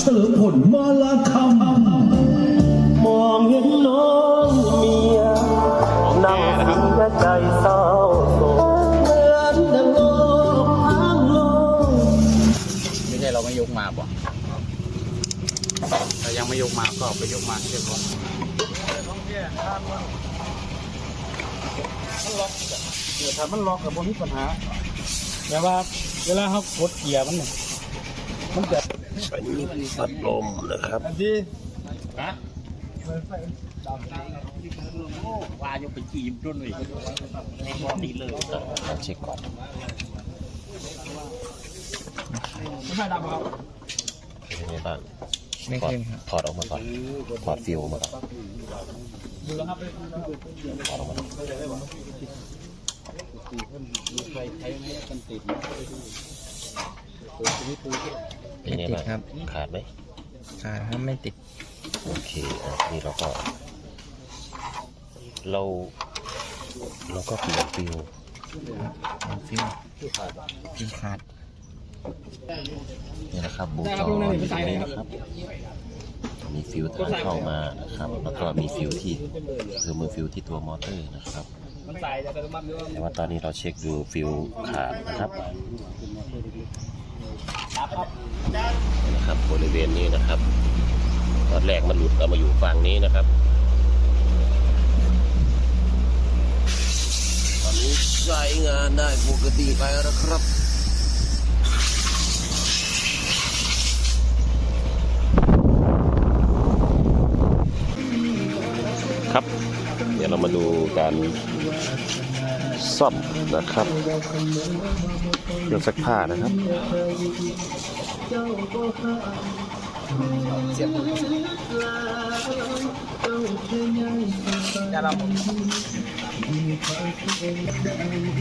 เฉลิมผลมาลาคำมองเห็นน้องเมียนั่งเสียใจเศร้าโศกเหมือนดังโลกทางโลกไม่ใช่เราไม่ยกมาป่ะถ้ายังไม่ยกมาก็ไปยกมาเรียบร้อยเดี๋ยวถ้ามันล็อกกับบนมีปัญหาแต่ว่าเวลาเขากดเกียร์มันเนี่ยมันจะ อันนี้พัดลมนะครับอันะว่าอยู่เป็นจีมจุนเลยตีเลยอะเช็คก่อนไม่ดำครับเป็นไงบ้างไม่ถอดขึ้นครับถอดออกมาก่อนถอดฟิวมาก่อนถอดออกมาไฟใช้ไม่ได้กันติด นะตัวนี้ปูที่เป็นไงบ้างขาดไหมขาดครับไม่ติด โอเคอะนี่เราก็ เรา เราก็เปลี่ยนฟิวมันฟิวฟิวขาดนี่นะครับบูจอนี่นะครับมีฟิวทางเข้ามานะครับแล้วก็มีฟิวที่คือมือฟิวที่ตัวมอเตอร์นะครับมันใส่แต่ปัจจุบันด้วยแต่ว่าตอนนี้เราเช็คดูฟิวขาดนะครับ นะครับบริเวณนี้นะครับตอนแรกมันหลุดเอามาอยู่ฝั่งนี้นะครับ ตอนนี้ใช้งานได้ปกติไปแล้วครับครับ เดี๋ยวเรามาดูการ ซ่อมนะครับเครื่องซักผ้านะครับ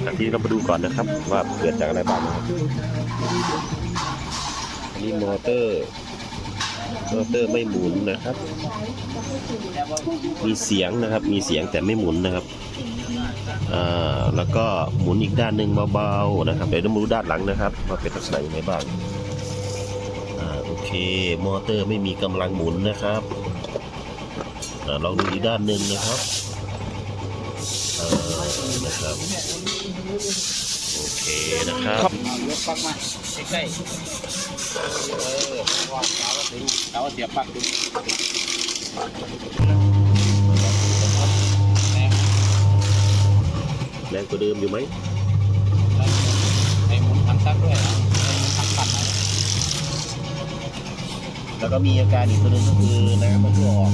อันนี้เรามาดูก่อนนะครับ ว่าเกิดจากอะไรบ้างนะครับอันนี้มอเตอร์มอเตอร์ไม่หมุนนะครับ มีเสียงนะครับ มีเสียงแต่ไม่หมุนนะครับ อ่าแล้วก็หมุนอีกด้านหนึ่งเบาๆนะครับเดี๋ยวเรามาดูด้านหลังนะครับว่าเป็นลักษณะยังไงบ้างอ่าโอเคมอเตอร์ไม่มีกำลังหมุนนะครับอ่าลองดูอีกด้านหนึ่งนะครับอ่านะครับโอเคนะครับยกปลั๊กมาใกล้ๆเออวางเสาถึงเสาเสียบปลั๊กถึ แรงแรงกว่าเดิมอยู่ไหมในหมุนถังซักด้วยนะในหมุนถังปั่นนะแล้วก็มีอาการอีกตัวหนึงก็คือน้ำมันรั่วออก